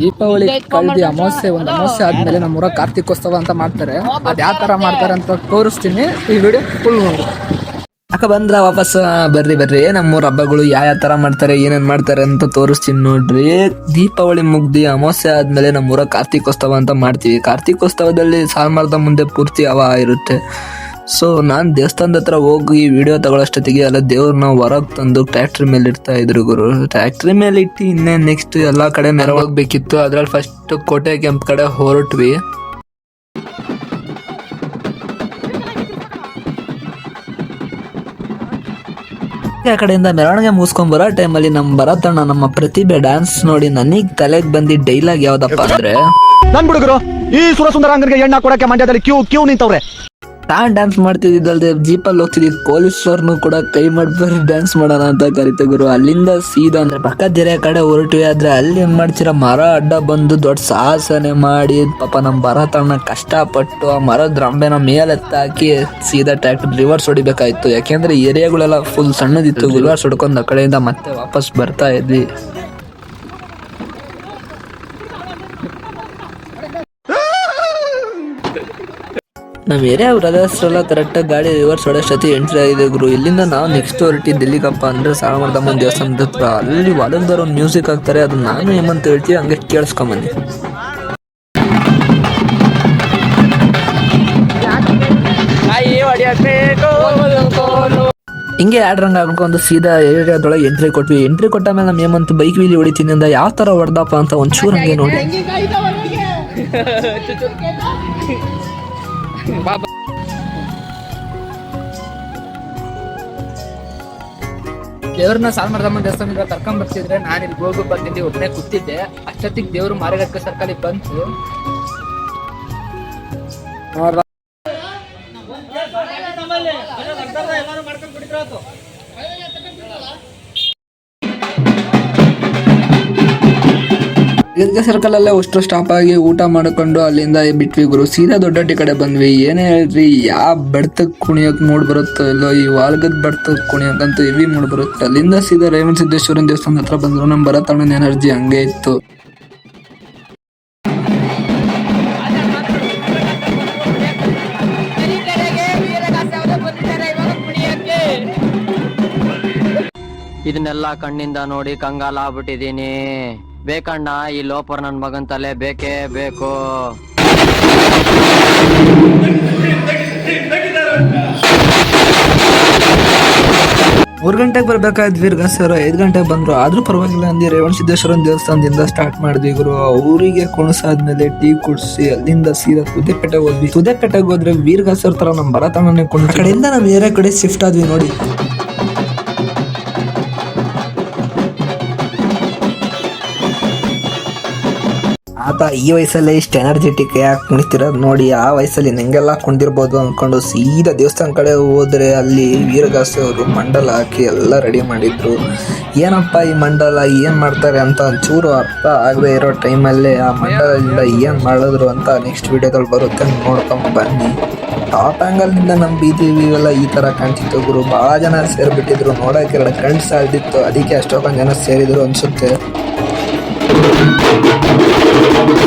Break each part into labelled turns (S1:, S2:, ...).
S1: ದೀಪಾವಳಿ ಕಳೆದಿ ಅಮಾವಾಸ್ಯೆ ಒಂದು ಅಮಾವಾಸ್ಯೆ ಆದ್ಮೇಲೆ ನಮ್ಮೂರ ಕಾರ್ತಿಕೋತ್ಸವ ಅಂತ ಮಾಡ್ತಾರೆ. ಅದ್ ಯಾವ ತರ ಮಾಡ್ತಾರೆ ಅಂತ ತೋರಿಸ್ತೀನಿ. ಈ ವಿಡಿಯೋ ಫುಲ್ ನೋಡಿ. ಅಕ್ಕ ಬಂದ್ರ ವಾಪಸ್ ಬರ್ರಿ ಬರ್ರಿ. ನಮ್ಮೂರ ಹಬ್ಬಗಳು ಯಾವ ಯಾವ ತರ ಮಾಡ್ತಾರೆ ಏನೇನ್ ಮಾಡ್ತಾರೆ ಅಂತ ತೋರಿಸ್ತೀನಿ ನೋಡ್ರಿ. ದೀಪಾವಳಿ ಮುಗ್ದಿ ಅಮಾವಾಸ್ಯೆ ಆದ್ಮೇಲೆ ನಮ್ಮೂರ ಕಾರ್ತಿಕೋತ್ಸವ ಅಂತ ಮಾಡ್ತೀವಿ. ಕಾರ್ತಿಕೋತ್ಸವದಲ್ಲಿ ಸಾಲ್ಮಾರ್ದ ಮುಂದೆ ಪೂರ್ತಿ ಹವ ಇರುತ್ತೆ. ಸೊ ನಾನು ದೇವಸ್ಥಾನದ ಹತ್ರ ಹೋಗಿ ವಿಡಿಯೋ ತಗೊಳ್ಳೋಷ್ಟೊತ್ತಿಗೆ ಅಲ್ಲ ದೇವ್ರನ್ನ ಹೊರಗೆ ತಂದು ಟ್ರ್ಯಾಕ್ಟ್ರಿ ಮೇಲೆ ಇಡ್ತಾ ಇದ್ರು ಗುರು. ಟ್ರ್ಯಾಕ್ಟ್ರಿ ಮೇಲೆ ಇಟ್ಟು ಇನ್ನೇ ನೆಕ್ಸ್ಟ್ ಎಲ್ಲಾ ಕಡೆ ಮೆರವಾಗಬೇಕಿತ್ತು ಅದ್ರಲ್ಲಿ ಫಸ್ಟ್ ಕೋಟೆ ಕೆಂಪ್ ಕಡೆ ಹೊರಟ್ವಿ. ಆ ಕಡೆಯಿಂದ ಮೆರವಣಿಗೆ ಮುಗಿಸ್ಕೊಂಡ್ ಬರೋ ಟೈಮಲ್ಲಿ ನಮ್ಮ ಭರತಣ್ಣ, ನಮ್ಮ ಪ್ರತಿಭೆ ಡ್ಯಾನ್ಸ್ ನೋಡಿ ನನಗ್ ತಲೆಗೆ ಬಂದಿ ಡೈಲಾಗ್ ಯಾವ್ದಪ್ಪ ಅಂದ್ರೆ
S2: ನನ್ ಹುಡುಗರು ಈ ಸುರಸುಂದರಾಂಗನಿಗೆ ಎಣ್ಣ ಕೊಡಕ್ಕೆ ಮಂಡ್ಯದಲ್ಲಿ ಕ್ಯೂ ಕ್ಯೂ ನಿಂತವ್ರೆ.
S1: ನಾನ್ ಡ್ಯಾನ್ಸ್ ಮಾಡ್ತಿದ್ದಲ್ದೆ ಜೀಪಲ್ಲಿ ಹೋಗ್ತಿದ್ದ. ಪೊಲೀಸರ್ನು ಕೂಡ ಕೈ ಮಾಡ್ಬಾರಿ ಡ್ಯಾನ್ಸ್ ಮಾಡೋಣ ಅಂತ ಕರಿತ ಗುರು. ಅಲ್ಲಿಂದ ಸೀದಾ ಅಂದ್ರೆ ಪಕ್ಕದ ಜೆರೆ ಕಡೆ ಹೊರಟಿವಿ. ಆದ್ರೆ ಅಲ್ಲಿ ಏನ್ ಮಾಡ್ತೀರ? ಮರ ಅಡ್ಡ ಬಂದು ದೊಡ್ಡ ಸಾಹಸನೆ ಮಾಡಿ, ಪಾಪ ನಮ್ ಭರತಣ್ಣ ಕಷ್ಟಪಟ್ಟು ಆ ಮರದ ರಂಬೆನ ಮೇಲೆತ್ತಾಕಿ ಸೀದಾ ಟ್ರ್ಯಾಕ್ಟರ್ ರಿವರ್ಸ್ ಹೊಡಿಬೇಕಾಯ್ತು. ಯಾಕೆಂದ್ರೆ ಏರಿಯಾಗಳೆಲ್ಲ ಫುಲ್ ಸಣ್ಣದಿತ್ತು. ರಿವರ್ಸ್ ಹೊಡ್ಕೊಂಡು ಆ ಕಡೆಯಿಂದ ಮತ್ತೆ ವಾಪಸ್ ಬರ್ತಾ ಇದ್ವಿ. ನಮ್ಮ ಏರಿಯಾ ಬ್ರದರ್ಸ್ ಎಲ್ಲ ಕರೆಕ್ಟ್ ಗಾಡಿ ರಿವರ್ಸ್ ಹೊಡೋಷ್ಟೊತ್ತಿ ಎಂಟ್ರಿ ಆಗಿದೆ ಗುರು ಇಲ್ಲಿಂದ ನಾವು ನೆಕ್ಸ್ಟ್ ಹೊರಟಿದ್ದು ಎಲ್ಲಿಗಪ್ಪ ಅಂದ್ರೆ ಸಾಳಮರ್ದಮ್ಮನ ದೇವಸ್ಥಾನದ ಹತ್ರ. ಅಲ್ಲಿ ವಾಲಂದರ್ ಒಂದು ಮ್ಯೂಸಿಕ್ ಹಾಕ್ತಾರೆ ಅದು ನಾನು ಏಮಂತ ಹೇಳ್ತೀವಿ ಹಂಗೆ ಕೇಳಿಸ್ಕೊಂಬನ್ನಿ. ಹಿಂಗೆ ಎರಡು ರಂಗ್ ಹಾಕೊಂಡು ಸೀದಾ ಏರಿಯಾದೊಳಗೆ ಎಂಟ್ರಿ ಕೊಟ್ವಿ. ಎಂಟ್ರಿ ಕೊಟ್ಟ ಮೇಲೆ ನಮ್ಮ ಏಮಂತ ಬೈಕ್ ವೀಲಿ ಹೊಡಿತೀನಿ ಅಂದ, ಯಾವ ತರ ಹೊಡೆದಪ್ಪ ಅಂತ ಒಂಚೂರು ಹಂಗೆ ನೋಡಿ. ದೇವ್ರನ್ನ ಸಾಲ್ಮರ್ದಮ್ಮ ದೇವಸ್ಥಾನದಿಂದ ಕರ್ಕೊಂಡ್ ಬರ್ತಿದ್ರೆ ನಾನು ಇಲ್ಲಿ ಹೋಗಿ ಬಂದಿದ್ದೆ ಒಬ್ಬನೇ ಕೂತಿದ್ದೆ. ಅಷ್ಟೊತ್ತಿಗೆ ದೇವ್ರು ಮಾರಿಗಟ್ಟ ಸರ್ಕಲ್ ಬಂತು. ಗದ್ಗೆ ಸರ್ಕಲ್ ಅಲ್ಲೇ ಅಷ್ಟು ಸ್ಟಾಪ್ ಆಗಿ ಊಟ ಮಾಡ್ಕೊಂಡು ಅಲ್ಲಿಂದ ಬಿಟ್ವಿ ಗುರು. ಸೀದಾ ದೊಡ್ಡಟ್ಟಿ ಕಡೆ ಬಂದ್ವಿ. ಏನೇ ಹೇಳ್ರಿ? ಯಾವ ಬಡ್ತಕ್ ಕುಣಿಯೋಕ್ ಮೂಡ್ ಬರುತ್ತೋ ಇಲ್ಲೋ? ಈ ವಾಲ್ಗದ್ ಬಡ್ತಕ್ ಕುಣಿಯೋಕಂತೂ ಹೆವಿ ಮೂಡ್ ಬರುತ್ತೆ. ಅಲ್ಲಿಂದ ಸೀದಾ ರೇವಣ ಸಿದ್ದೇಶ್ವರನ ದೇವಸ್ಥಾನದ ಹತ್ರ ಬಂದ್ರು. ನಮ್ಮ ಭರತಣ್ಣನ ಎನರ್ಜಿ ಹಂಗೆ ಇತ್ತು.
S3: ಇದನ್ನೆಲ್ಲ ಕಣ್ಣಿಂದ ನೋಡಿ ಕಂಗಾಲ ಆಗ್ಬಿಟ್ಟಿದೀನಿ ಬೇಕಣ್ಣ ಈ ಲೋಪರ್ ನನ್ ಮಗನ್ ತಲೆ ಬೇಕೇ ಬೇಕು.
S1: ಮೂರು ಗಂಟೆಗೆ ಬರ್ಬೇಕಾಯ್ತು ವೀರ್ಗ ಸರ್ ಐದ್ ಗಂಟೆಗೆ ಬಂದ್ರು. ಆದ್ರೂ ಪರವಾಗಿಲ್ಲ ಅಂದಿ ರೇವಣ ಸಿದ್ದೇಶ್ವರನ ದೇವಸ್ಥಾನದಿಂದ ಸ್ಟಾರ್ಟ್ ಮಾಡಿದ್ವಿ ಗುರು. ಊರಿಗೆ ಕುಣಸಾದ್ಮೇಲೆ ಟೀ ಕುಡ್ಸಿ ಅಲ್ಲಿಂದ ಸೀದಾ ತುದೇಪೇಟೆಗೆ ಹೋದ್ವಿ. ತುದೇಪೇಟೆಗೆ ಹೋದ್ರೆ ವೀರ್ಗ ಸರ್ ತರ ನಮ್ ಭರತಣ್ಣನೇ ಕುಣ ಕಡೆಯಿಂದ ನಮ್ಮ ಏರಿಯಾ ಕಡೆ ಶಿಫ್ಟ್ ಆದ್ವಿ ನೋಡಿ. ಆತ ಈ ವಯಸ್ಸಲ್ಲಿ ಇಷ್ಟು ಎನರ್ಜೆಟಿಕ್ ಯಾಕೆ ಕುಣಿತಿರೋದು ನೋಡಿ ಆ ವಯಸ್ಸಲ್ಲಿ ನಂಗೆಲ್ಲ ಕುಣಿದಿರ್ಬೋದು ಅಂದ್ಕೊಂಡು ಸೀದಾ ದೇವಸ್ಥಾನ ಕಡೆ ಹೋದರೆ ಅಲ್ಲಿ ವೀರಗಾಸೆ ಅವರು ಮಂಡಲ ಹಾಕಿ ಎಲ್ಲ ರೆಡಿ ಮಾಡಿದ್ರು. ಏನಪ್ಪ ಈ ಮಂಡಲ, ಏನು ಮಾಡ್ತಾರೆ ಅಂತ ಒಂಚೂರು ಅರ್ಥ ಆಗದೆ ಇರೋ ಟೈಮಲ್ಲೇ ಆ ಮಂಡಲದಿಂದ ಏನು ಮಾಡಿದ್ರು ಅಂತ ನೆಕ್ಸ್ಟ್ ವಿಡಿಯೋದಲ್ಲಿ ಬರುತ್ತೆ. ನೋಡ್ಕೊಂಡು ಬನ್ನಿ. ಟಾಪ್ ಆ್ಯಂಗಲ್ನಿಂದ ನಮ್ಮ ಬೀದಿ ಎಲ್ಲ ಈ ಥರ ಕಾಣ್ತಿತ್ತು ಗುರು. ಭಾಳ ಜನ ಸೇರಿಬಿಟ್ಟಿದ್ರು. ನೋಡೋಕೆ ಎರಡು ಕಣ್ಣು ಸಾಲ್ದಿತ್ತು ಅದಕ್ಕೆ ಅಷ್ಟೊಂದು ಜನ ಸೇರಿದ್ರು ಅನಿಸುತ್ತೆ. Thank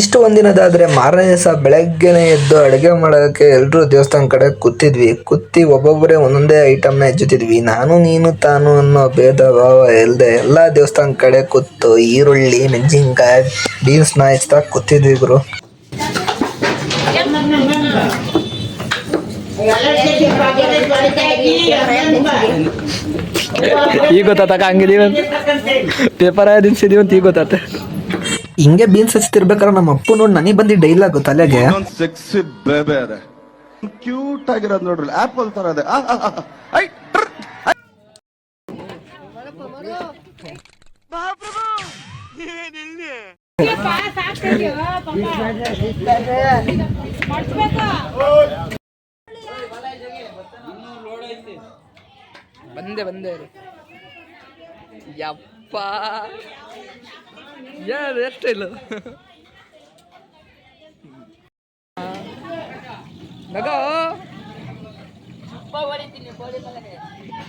S1: ಇದಿಷ್ಟು ಒಂದಿನದಾದರೆ ಮಾರನೇ ದಿವಸ ಬೆಳಗ್ಗೆನೇ ಎದ್ದು ಅಡುಗೆ ಮಾಡೋದಕ್ಕೆ ಎಲ್ಲರೂ ದೇವಸ್ಥಾನ ಕಡೆ ಕೂತಿದ್ವಿ. ಕುತ್ತಿ ಒಬ್ಬೊಬ್ಬರೇ ಒಂದೊಂದೇ ಐಟಮ್ನ ಹೆಚ್ಚುತ್ತಿದ್ವಿ ನಾನು, ನೀನು, ತಾನು ಅನ್ನೋ ಭೇದ ಭಾವ ಇಲ್ಲದೆ ಎಲ್ಲ ದೇವಸ್ಥಾನ ಕಡೆ ಕೂತು ಈರುಳ್ಳಿ, ಮೆಣಸಿನ್ಕಾಯಿ ಬೀನ್ಸ್ನ ಹೆಚ್ಚಾಗ ಕೂತಿದ್ವಿ ಗುರು.
S4: ಈಗ ಗೊತ್ತಾತಕ ಹಂಗಿದೀವಿ ಪೇಪರ್ ದಿನ್ಸಿದೀವಿ ಅಂತ ಈಗ ಗೊತ್ತಾತ.
S1: ಹಿಂಗೆ ಬೀನ್ಸ್ ಹಚ್ತಿರ್ಬೇಕಾದ್ರೆ ನಮ್ಮ ಅಪ್ಪು ನೋಡಿ ನನಗೆ ಬಂದಿ ಡೈಲಾಗ್ ತಲೆಗೆ
S5: ಸೆಕ್ಸಿ ಬೇಬೆ ಅದೆ ಕ್ಯೂಟ್ ಆಗಿರೋದು ನೋಡ್ರಿ ಆಪಲ್ ತರ ಅದೆ. ಆ, ಆ, ಆ, ಐ, ಟ್ರ್.
S4: ಬಂದೆ ಬಂದೆ. ಯಪ್ಪ. ಯಾರು ಎಷ್ಟು ಇಲ್ಲ.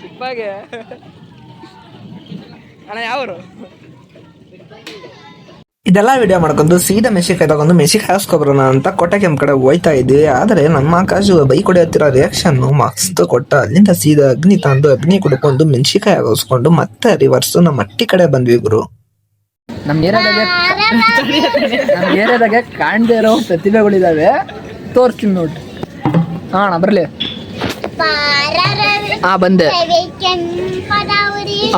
S4: ಸಿಪ್ಪಾಗೆ ಅಣ್ಣ, ಯಾವರು?
S1: ಇದೆಲ್ಲ ವಿಡಿಯೋ ಮಾಡ್ಕೊಂಡು ಸೀದಾ ಮೆಣಸಿನ್ಕಾಯಿ ತಗೊಂಡು ಮೆಣಸಿನ್ಕಾಯಿ ಹಾಸ್ಕೊಬ್ರೋಣ ಅಂತ ಕೊಟ್ಟ ಕೆಂಪ್ ಕಡೆ ಹೋಯ್ತಾ ಇದ್ವಿ ಆದರೆ ನಮ್ಮ ಆಕಾಶು ಬೈಕ್ ಹೊಡೆಯುತ್ತಿರೋ ರಿಯಾಕ್ಷನ್ ಮಸ್ತ್ ಕೊಟ್ಟ. ಅಲ್ಲಿಂದ ಸೀದಾ ಅಗ್ನಿ ತಂದು, ಅಗ್ನಿ ಕುಡ್ಕೊಂಡು ಮೆಣಸಿಕಾಯಿ ಹಾಕಿಸ್ಕೊಂಡು ಮತ್ತೆ ರಿವರ್ಸ್ ನಮ್ಮ ಮಟ್ಟಿ ಕಡೆ ಬಂದ್ವಿ ಗುರು.
S4: ನಮ್ಮ ಏರಿಯಾದಾಗೆ ನಮ್ಮ ಏರಿಯಾದಾಗೆ ಕಾಣದೇ ಇರೋ ಪ್ರತಿಭೆಗಳಿದಾವೆ. ತೋರ್ಸ್ತೀನಿ ನೋಡ್ರಿ. ಹಾಣ ಬರ್ಲಿ. ಬರಲಿ ಹಾ ಬಂದೆ.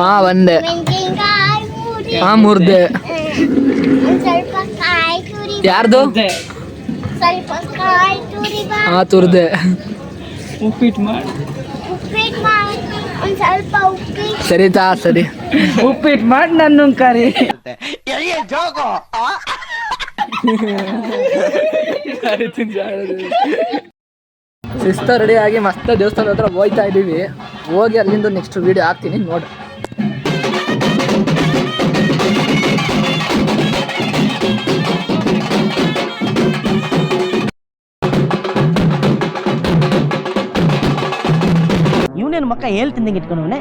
S6: ಆ
S4: ಹಾ ಬಂದೆ ಹಾ ಮುರ್ದೆ. ಯಾರ್ದು?
S6: ಸ್ವಲ್ಪ ಕಾಯಿ ತುರಿ ಬಾ.
S4: ಹಾ ತುರ್ದೆ.
S6: ಉಪ್ಪಿಟ್ಟು ಮಾಡಿ. ಒಂದ್ ಸ್ವಲ್ಪ ಉಪ್ಪಿಟ್ಟು.
S4: ಸರಿತಾ ಸರಿ.
S7: ಉಪ್ಪಿಟ್ಟು ಮಾಡಿ ನನ್ನ ಕರಿ.
S4: ಶಿಸ್ತ ರೆಡಿ ಆಗಿ ಮಸ್ತ್ ದೇವಸ್ಥಾನ ಹತ್ರ ಹೋಗ್ತಾ ಇದ್ದೀವಿ. ಹೋಗಿ ಅಲ್ಲಿಂದ ನೆಕ್ಸ್ಟ್ ವಿಡಿಯೋ ಹಾಕ್ತೀನಿ ನೋಡಿ.
S7: ಇವನೇನು ಮಕ್ಕ ಹೇಳ್ತಿದ್ದಂಗೆ ಇಟ್ಕೊಂಡವನೆ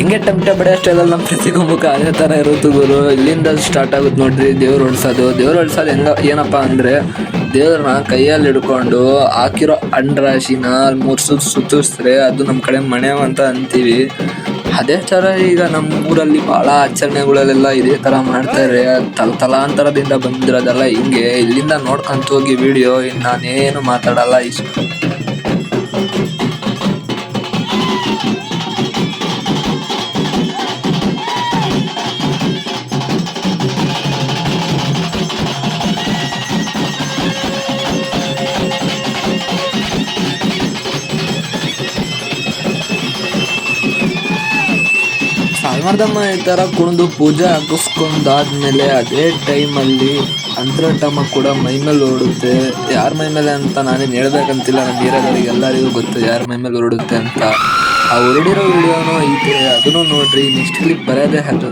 S1: ಹಿಂಗೆ ಟಮಟ ಬಡೆ ಸ್ಟೈಲಲ್ಲಿ ನಮ್ಮ ಪ್ರತಿಗೂ ಮುಖ ಅದೇ ಥರ ಇರುತ್ತೆ ಗುರು. ಇಲ್ಲಿಂದ ಸ್ಟಾರ್ಟ್ ಆಗುತ್ತೆ ನೋಡ್ರಿ, ದೇವ್ರು ಹೊಡ್ಸೋದು. ದೇವ್ರು ಹೊಡ್ಸೋದು ಹೆಂಗ, ಏನಪ್ಪ ಅಂದರೆ ದೇವ್ರನ್ನ ಕೈಯಲ್ಲಿ ಹಿಡ್ಕೊಂಡು ಹಾಕಿರೋ ಅಂಡ್ರಾಶಿನ ಮೂರು ಸುತ್ತ ಸುತ್ತಿಸಿದ್ರೆ ಅದು ನಮ್ಮ ಕಡೆ ಮನೆ ಅಂತ ಅಂತೀವಿ. ಅದೇ ಥರ ಈಗ ನಮ್ಮ ಊರಲ್ಲಿ ಭಾಳ ಆಚರಣೆಗಳಲ್ಲೆಲ್ಲ ಇದೇ ಥರ ಮಾಡ್ತಾರೆ ತಲ ತಲಾಂತರದಿಂದ ಬಂದಿರೋದೆಲ್ಲ ಹಿಂಗೆ. ಇಲ್ಲಿಂದ ನೋಡ್ಕೊಂತ ಹೋಗಿ ವಿಡಿಯೋ ಇನ್ನು ನಾನೇನು ಮಾತಾಡಲ್ಲ ಇಷ್ಟು. ಸಾಲ್ಮರ್ದಮ್ಮ ಈ ಥರ ಕುಣಿದು ಪೂಜೆ ಹಾಕಿಸ್ಕೊಂಡಾದ್ಮೇಲೆ ಅದೇ ಟೈಮಲ್ಲಿ ಅಂತರಟಮ್ಮ ಕೂಡ ಮೈ ಮೇಲೆ ಓಡುತ್ತೆ. ಯಾರ ಮೈ ಮೇಲೆ ಅಂತ ನಾನೇನು ಹೇಳ್ಬೇಕಂತಿಲ್ಲ. ನಮ್ಮ ಏರಿಯಾದವ್ರಿಗೆ ಎಲ್ಲರಿಗೂ ಗೊತ್ತು ಯಾರ ಮೈ ಮೇಲೆ ಓಡುತ್ತೆ ಅಂತ. ಆ ಹೊರಡಿರೋ ವಿಡಿಯೋನು ಐತೆ. ಅದನ್ನು ನೋಡ್ರಿ. ನೆಕ್ಸ್ಟ್ ಕ್ಲಿಪ್ ಬರೋದೇ ಅದು.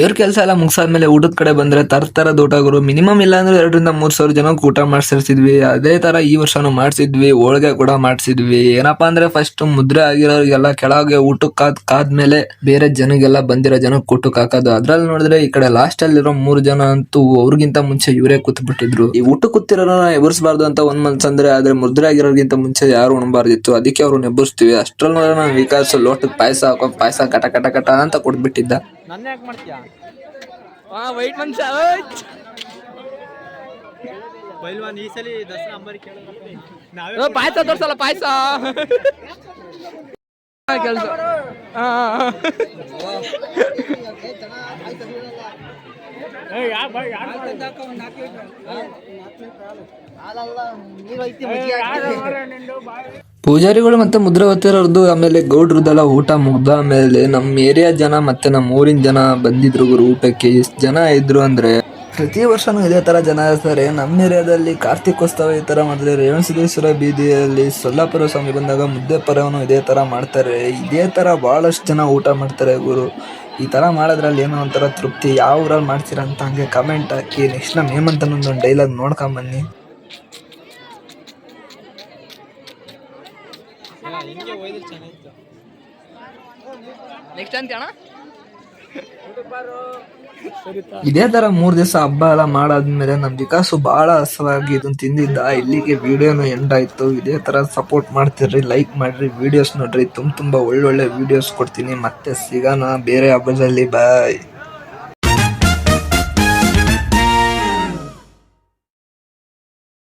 S1: ದೇವ್ರ ಕೆಲಸ ಎಲ್ಲ ಮುಗಿಸಾದ್ಮೇಲೆ ಊಟದ ಕಡೆ ಬಂದ್ರೆ ತರ ತರದ ಊಟಗಳು ಮಿನಿಮಮ್ ಇಲ್ಲ ಅಂದ್ರೆ ಎರಡರಿಂದ ಮೂರ್ ಸಾವಿರ ಜನಕ್ಕೆ ಊಟ ಮಾಡಿಸಿರ್ತಿದ್ವಿ. ಅದೇ ತರ ಈ ವರ್ಷನೂ ಮಾಡಿಸಿದ್ವಿ, ಹೋಳಿಗೆ ಕೂಡ ಮಾಡಿಸಿದ್ವಿ. ಏನಪ್ಪಾ ಅಂದ್ರೆ ಫಸ್ಟ್ ಮುದ್ರೆ ಆಗಿರೋರಿಗೆಲ್ಲ ಕೆಳಗೆ ಊಟಕ್ಕೆ ಕಾದ್ ಕಾದ್ಮೇಲೆ ಬೇರೆ ಜನಗೆಲ್ಲ ಬಂದಿರೋ ಜನಕ್ಕೆ ಊಟಕ್ಕೆ ಹಾಕೋದು. ಅದ್ರಲ್ಲಿ ನೋಡಿದ್ರೆ ಈ ಕಡೆ ಲಾಸ್ಟ್ ಅಲ್ಲಿರೋ ಮೂರ್ ಜನ ಅಂತೂ ಅವ್ರಿಗಿಂತ ಮುಂಚೆ ಇವರೇ ಕೂತ್ ಬಿಟ್ಟಿದ್ರು ಈ ಊಟ ಕೂತಿರೋನ ಎಬರ್ಸ್ಬಾರ್ದು ಅಂತ ಒಂದ್ ಮನ್ಸ್ ಅಂದ್ರೆ ಆದ್ರೆ ಮುದ್ರೆ ಆಗಿರೋರ್ಗಿಂತ ಮುಂಚೆ ಯಾರು ಉಣಬಾರ್ದಿತ್ತು. ಅದಕ್ಕೆ ಅವ್ರು ನೆಬ್ಬರ್ಸ್ತೀವಿ ಅಷ್ಟ್ರಲ್ಲಿ ನೋಡೋಣ ವಿಕಾಸ್ ಲೋಟಕ್ಕೆ ಪಾಯಸ ಹಾಕೋ ಪಾಯಸ ಕಟ ಕಟ ಕಟ ಅಂತ ಕೊಟ್ಬಿಟ್ಟಿದ್ದ.
S4: ನನ್ನ ಯಾಕೆ ಮಾಡ್ತೀಯಾ? ಆ ವೈಟ್ ಮನುಷ್ಯ ಪಾಯಸ ತೋರ್ಸಲ್ಲ ಪಾಯಸ. ಕೆಲಸ.
S1: ಪೂಜಾರಿಗಳು ಮತ್ತೆ ಮುದ್ರಾವತಿಯರದ್ದು ಆಮೇಲೆ ಗೌಡ್ರದ್ದೆಲ್ಲ ಊಟ ಮುಗ್ದ ಆಮೇಲೆ ನಮ್ಮ ಏರಿಯಾ ಜನ ಮತ್ತೆ ನಮ್ಮ ಊರಿನ ಜನ ಬಂದಿದ್ರು ಗುರು ಊಟಕ್ಕೆ. ಎಷ್ಟು ಜನ ಇದ್ರು ಅಂದ್ರೆ ಪ್ರತಿ ವರ್ಷನೂ ಇದೇ ಥರ ಜನ ಇರ್ತಾರೆ. ನಮ್ಮ ಏರಿಯಾದಲ್ಲಿ ಕಾರ್ತಿಕೋತ್ಸವ ಈ ಥರ ಮಾಡಿದ್ರೆ ರೇವಣಸಿದ್ದೇಶ್ವರ ಬೀದಿಯಲ್ಲಿ ಸೊಲ್ಲಾಪುರ ಸ್ವಾಮಿ ಬಂದಾಗ ಮುದ್ದೆ ಪರವನ್ನು ಇದೇ ಥರ ಮಾಡ್ತಾರೆ. ಇದೇ ಥರ ಭಾಳಷ್ಟು ಜನ ಊಟ ಮಾಡ್ತಾರೆ ಗುರು. ಈ ಥರ ಮಾಡೋದ್ರಲ್ಲಿ ಏನೋ ಒಂಥರ ತೃಪ್ತಿ. ಯಾವ ಊರಲ್ಲಿ ಮಾಡ್ತೀರ ಅಂತ ಹಂಗೆ ಕಮೆಂಟ್ ಹಾಕಿ ನೆಕ್ಸ್ಟ್ ನಮ್ಮ ಹೇಮಂತ ಒಂದು ಡೈಲಾಗ್ ನೋಡ್ಕೊಂಬನ್ನಿ
S4: ನೆಕ್ಸ್ಟ್ ಅಂತ ಅಣ್ಣ
S1: ಇದೇ ತರ ಮೂರ್ ದಿವಸ ಹಬ್ಬ ಎಲ್ಲ ಮಾಡಾದ್ಮೇಲೆ ನಮ್ ವಿಕಾಸು ಬಹಳ ಹಸವಾಗಿ ಇದನ್ನ ತಿಂದಿದ್ದ. ಇಲ್ಲಿಗೆ ವಿಡಿಯೋನು ಎಂಡ್ ಆಯ್ತು. ಇದೇ ತರ ಸಪೋರ್ಟ್ ಮಾಡ್ತಿರ್ರಿ ಲೈಕ್ ಮಾಡ್ರಿ ವಿಡಿಯೋಸ್ ನೋಡ್ರಿ. ತುಂಬ, ತುಂಬಾ ಒಳ್ಳೊಳ್ಳೆ ವಿಡಿಯೋಸ್ ಕೊಡ್ತೀನಿ. ಮತ್ತೆ ಸಿಗೋಣ ಬೇರೆ ಹಬ್ಬದಲ್ಲಿ. ಬಾಯ್